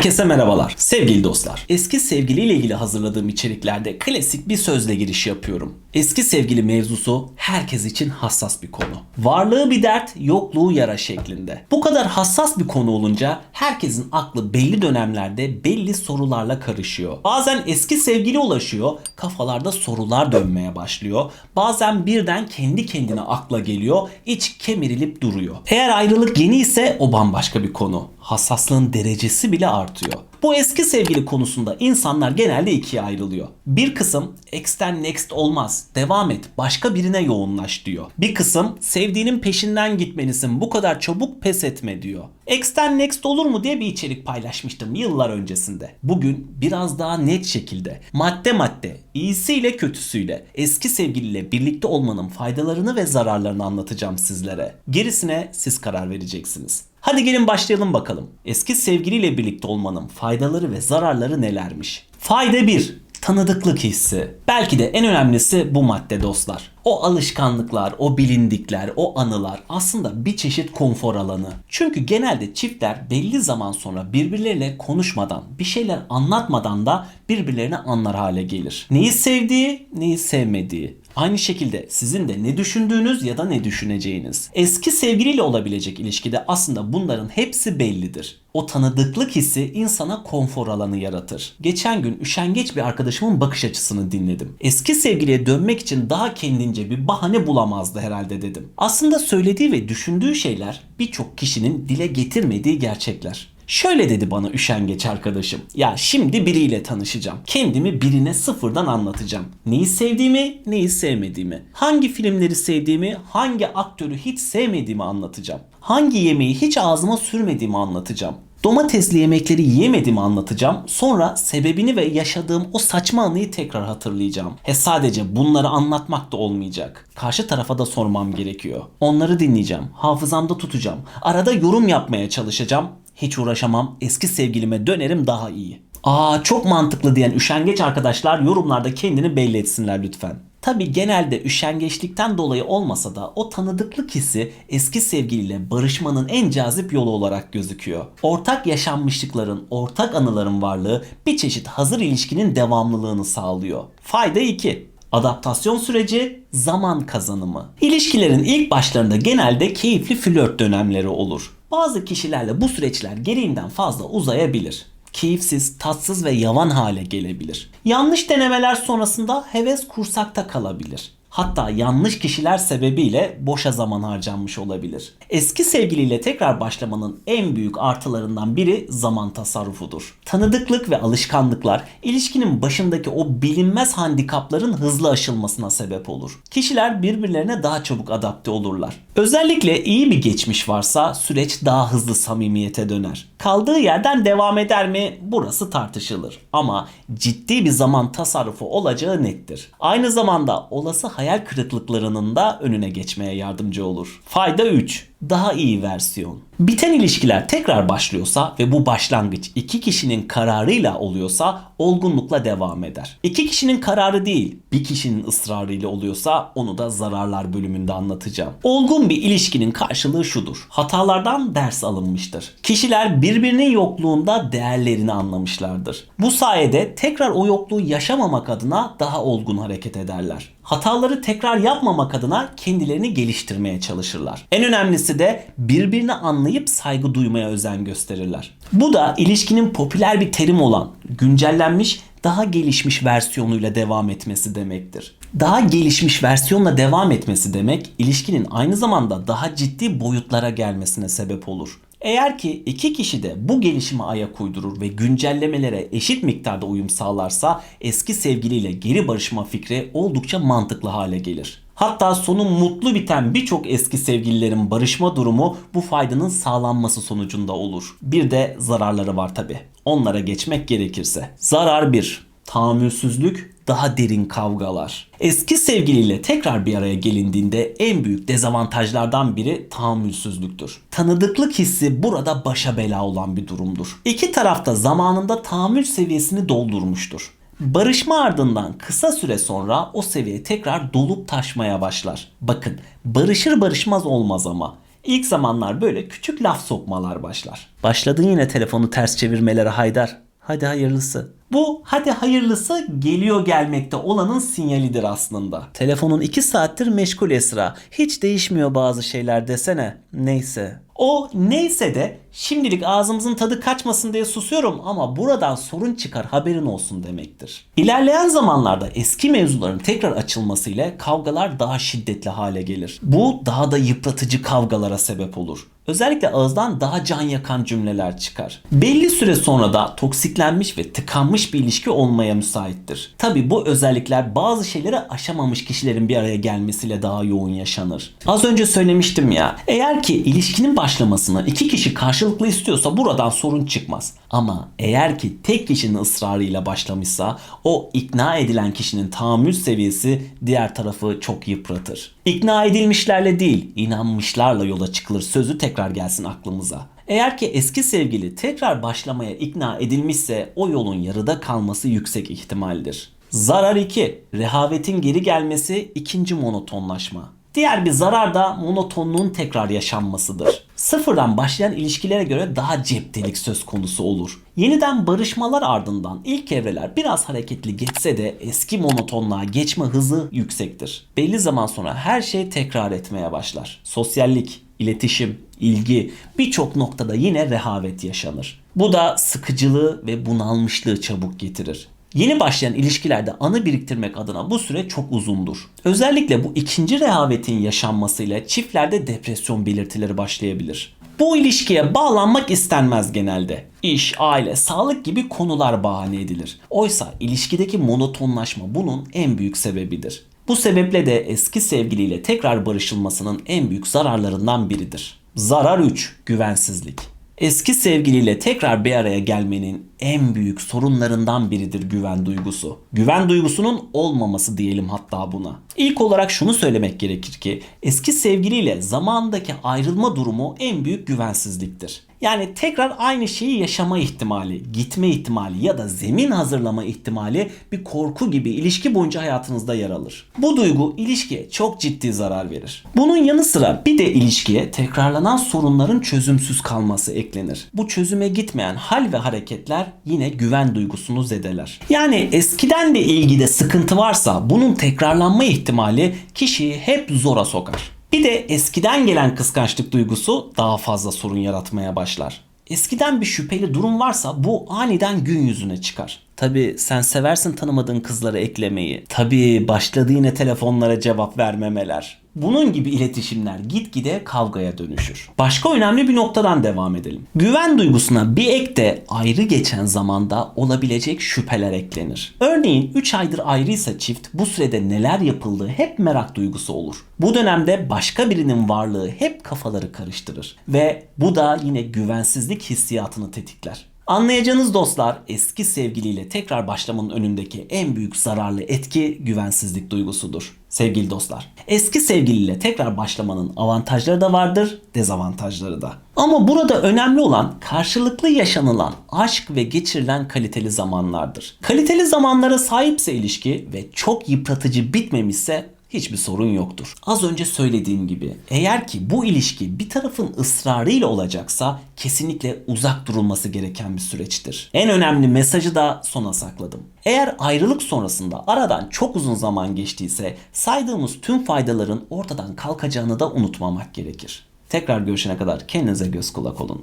Herkese merhabalar. Sevgili dostlar. Eski sevgiliyle ilgili hazırladığım içeriklerde klasik bir sözle giriş yapıyorum. Eski sevgili mevzusu herkes için hassas bir konu. Varlığı bir dert, yokluğu yara şeklinde. Bu kadar hassas bir konu olunca herkesin aklı belli dönemlerde belli sorularla karışıyor. Bazen eski sevgili ulaşıyor, kafalarda sorular dönmeye başlıyor. Bazen birden kendi kendine akla geliyor, iç kemirilip duruyor. Eğer ayrılık yeni ise o bambaşka bir konu. Hassaslığın derecesi bile artıyor. Bu eski sevgili konusunda insanlar genelde ikiye ayrılıyor. Bir kısım ex'ten next olmaz, devam et, başka birine yoğunlaş diyor. Bir kısım sevdiğinin peşinden gitmelisin, bu kadar çabuk pes etme diyor. Ex'ten next olur mu diye bir içerik paylaşmıştım yıllar öncesinde. Bugün biraz daha net şekilde madde madde, iyisiyle kötüsüyle eski sevgiliyle birlikte olmanın faydalarını ve zararlarını anlatacağım sizlere. Gerisine siz karar vereceksiniz. Hadi gelin başlayalım bakalım. Eski sevgiliyle birlikte olmanın faydaları ve zararları nelermiş? Fayda 1. Tanıdıklık hissi. Belki de en önemlisi bu madde dostlar. O alışkanlıklar, o bilindikler, o anılar aslında bir çeşit konfor alanı. Çünkü genelde çiftler belli zaman sonra birbirleriyle konuşmadan, bir şeyler anlatmadan da birbirlerini anlar hale gelir. Neyi sevdiği, neyi sevmediği. Aynı şekilde sizin de ne düşündüğünüz ya da ne düşüneceğiniz. Eski sevgiliyle olabilecek ilişkide aslında bunların hepsi bellidir. O tanıdıklık hissi insana konfor alanı yaratır. Geçen gün üşengeç bir arkadaşımın bakış açısını dinledim. Eski sevgiliye dönmek için daha kendince bir bahane bulamazdı herhalde dedim. Aslında söylediği ve düşündüğü şeyler birçok kişinin dile getirmediği gerçekler. Şöyle dedi bana üşengeç arkadaşım. Ya şimdi biriyle tanışacağım. Kendimi birine sıfırdan anlatacağım. Neyi sevdiğimi, neyi sevmediğimi. Hangi filmleri sevdiğimi, hangi aktörü hiç sevmediğimi anlatacağım. Hangi yemeği hiç ağzıma sürmediğimi anlatacağım. Domatesli yemekleri yemediğimi anlatacağım. Sonra sebebini ve yaşadığım o saçma anıyı tekrar hatırlayacağım. He sadece bunları anlatmak da olmayacak. Karşı tarafa da sormam gerekiyor. Onları dinleyeceğim. Hafızamda tutacağım. Arada yorum yapmaya çalışacağım. Hiç uğraşamam. Eski sevgilime dönerim daha iyi. Aa çok mantıklı diyen üşengeç arkadaşlar yorumlarda kendini belli etsinler lütfen. Tabi genelde üşengeçlikten dolayı olmasa da o tanıdıklık hissi eski sevgiliyle barışmanın en cazip yolu olarak gözüküyor. Ortak yaşanmışlıkların, ortak anıların varlığı bir çeşit hazır ilişkinin devamlılığını sağlıyor. Fayda 2. Adaptasyon süreci, zaman kazanımı. İlişkilerin ilk başlarında genelde keyifli flört dönemleri olur. Bazı kişilerle bu süreçler gereğinden fazla uzayabilir keyifsiz, tatsız ve yavan hale gelebilir. Yanlış denemeler sonrasında heves kursakta kalabilir. Hatta yanlış kişiler sebebiyle boşa zaman harcanmış olabilir. Eski sevgiliyle tekrar başlamanın en büyük artılarından biri zaman tasarrufudur. Tanıdıklık ve alışkanlıklar ilişkinin başındaki o bilinmez handikapların hızlı aşılmasına sebep olur. Kişiler birbirlerine daha çabuk adapte olurlar. Özellikle iyi bir geçmiş varsa süreç daha hızlı samimiyete döner. Kaldığı yerden devam eder mi? Burası tartışılır. Ama ciddi bir zaman tasarrufu olacağı nettir. Aynı zamanda olası hayal kırıklıklarının da önüne geçmeye yardımcı olur. Fayda 3 daha iyi versiyon. Biten ilişkiler tekrar başlıyorsa ve bu başlangıç iki kişinin kararıyla oluyorsa olgunlukla devam eder. İki kişinin kararı değil, bir kişinin ısrarıyla oluyorsa onu da zararlar bölümünde anlatacağım. Olgun bir ilişkinin karşılığı şudur. Hatalardan ders alınmıştır. Kişiler birbirinin yokluğunda değerlerini anlamışlardır. Bu sayede tekrar o yokluğu yaşamamak adına daha olgun hareket ederler. Hataları tekrar yapmamak adına kendilerini geliştirmeye çalışırlar. En önemlisi de birbirini anlayıp saygı duymaya özen gösterirler. Bu da ilişkinin popüler bir terim olan güncellenmiş daha gelişmiş versiyonuyla devam etmesi demektir. Daha gelişmiş versiyonla devam etmesi demek ilişkinin aynı zamanda daha ciddi boyutlara gelmesine sebep olur. Eğer ki iki kişi de bu gelişime ayak uydurur ve güncellemelere eşit miktarda uyum sağlarsa eski sevgiliyle geri barışma fikri oldukça mantıklı hale gelir. Hatta sonu mutlu biten birçok eski sevgililerin barışma durumu bu faydanın sağlanması sonucunda olur. Bir de zararları var tabi. Onlara geçmek gerekirse. Zarar 1. Tahammülsüzlük, daha derin kavgalar. Eski sevgiliyle tekrar bir araya gelindiğinde en büyük dezavantajlardan biri tahammülsüzlüktür. Tanıdıklık hissi burada başa bela olan bir durumdur. İki tarafta zamanında tahammül seviyesini doldurmuştur. Barışma ardından kısa süre sonra o seviye tekrar dolup taşmaya başlar. Bakın barışır barışmaz olmaz ama İlk zamanlar böyle küçük laf sokmalar başlar. Başladın yine telefonu ters çevirmelere Haydar. Hadi hayırlısı. Bu hadi hayırlısı geliyor gelmekte olanın sinyalidir aslında. Telefonun 2 saattir meşgul Esra. Hiç değişmiyor bazı şeyler desene. Neyse. O neyse de şimdilik ağzımızın tadı kaçmasın diye susuyorum ama buradan sorun çıkar haberin olsun demektir. İlerleyen zamanlarda eski mevzuların tekrar açılmasıyla kavgalar daha şiddetli hale gelir. Bu daha da yıpratıcı kavgalara sebep olur. Özellikle ağızdan daha can yakan cümleler çıkar. Belli süre sonra da toksiklenmiş ve tıkanmış bir ilişki olmaya müsaittir. Tabi bu özellikler bazı şeyleri aşamamış kişilerin bir araya gelmesiyle daha yoğun yaşanır. Az önce söylemiştim ya, eğer ki ilişkinin başlamasını iki kişi karşılıklı istiyorsa buradan sorun çıkmaz. Ama eğer ki tek kişinin ısrarıyla başlamışsa o ikna edilen kişinin tahammül seviyesi diğer tarafı çok yıpratır. İkna edilmişlerle değil, inanmışlarla yola çıkılır sözü tekrar gelsin aklımıza. Eğer ki eski sevgili tekrar başlamaya ikna edilmişse o yolun yarıda kalması yüksek ihtimaldir. Zarar 2. Rehavetin geri gelmesi ikinci monotonlaşma. Diğer bir zarar da monotonluğun tekrar yaşanmasıdır. Sıfırdan başlayan ilişkilere göre daha ceptelik söz konusu olur. Yeniden barışmalar ardından ilk evreler biraz hareketli geçse de eski monotonluğa geçme hızı yüksektir. Belli zaman sonra her şey tekrar etmeye başlar. Sosyallik, iletişim, ilgi birçok noktada yine rehavet yaşanır. Bu da sıkıcılığı ve bunalmışlığı çabuk getirir. Yeni başlayan ilişkilerde anı biriktirmek adına bu süre çok uzundur. Özellikle bu ikinci rehavetin yaşanmasıyla çiftlerde depresyon belirtileri başlayabilir. Bu ilişkiye bağlanmak istenmez genelde. İş, aile, sağlık gibi konular bahane edilir. Oysa ilişkideki monotonlaşma bunun en büyük sebebidir. Bu sebeple de eski sevgiliyle tekrar barışılmasının en büyük zararlarından biridir. Zarar 3. Güvensizlik. Eski sevgiliyle tekrar bir araya gelmenin en büyük sorunlarından biridir güven duygusu. Güven duygusunun olmaması diyelim hatta buna. İlk olarak şunu söylemek gerekir ki eski sevgiliyle zamandaki ayrılma durumu en büyük güvensizliktir. Yani tekrar aynı şeyi yaşama ihtimali, gitme ihtimali ya da zemin hazırlama ihtimali bir korku gibi ilişki boyunca hayatınızda yer alır. Bu duygu ilişkiye çok ciddi zarar verir. Bunun yanı sıra bir de ilişkiye tekrarlanan sorunların çözümsüz kalması eklenir. Bu çözüme gitmeyen hal ve hareketler yine güven duygusunu zedeler. Yani eskiden de ilgide sıkıntı varsa bunun tekrarlanma ihtimali kişiyi hep zora sokar. Bir de eskiden gelen kıskançlık duygusu daha fazla sorun yaratmaya başlar. Eskiden bir şüpheli durum varsa bu aniden gün yüzüne çıkar. Tabi sen seversin tanımadığın kızları eklemeyi. Tabi başladı yine telefonlara cevap vermemeler. Bunun gibi iletişimler gitgide kavgaya dönüşür. Başka önemli bir noktadan devam edelim. Güven duygusuna bir ek de ayrı geçen zamanda olabilecek şüpheler eklenir. Örneğin 3 aydır ayrıysa çift bu sürede neler yapıldığı hep merak duygusu olur. Bu dönemde başka birinin varlığı hep kafaları karıştırır ve bu da yine güvensizlik hissiyatını tetikler. Anlayacağınız dostlar eski sevgiliyle tekrar başlamanın önündeki en büyük zararlı etki güvensizlik duygusudur. Sevgili dostlar, eski sevgiliyle tekrar başlamanın avantajları da vardır, dezavantajları da. Ama burada önemli olan karşılıklı yaşanılan aşk ve geçirilen kaliteli zamanlardır. Kaliteli zamanlara sahipse ilişki ve çok yıpratıcı bitmemişse hiçbir sorun yoktur. Az önce söylediğim gibi eğer ki bu ilişki bir tarafın ısrarıyla olacaksa kesinlikle uzak durulması gereken bir süreçtir. En önemli mesajı da sona sakladım. Eğer ayrılık sonrasında aradan çok uzun zaman geçtiyse saydığımız tüm faydaların ortadan kalkacağını da unutmamak gerekir. Tekrar görüşene kadar kendinize göz kulak olun.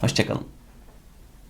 Hoşçakalın.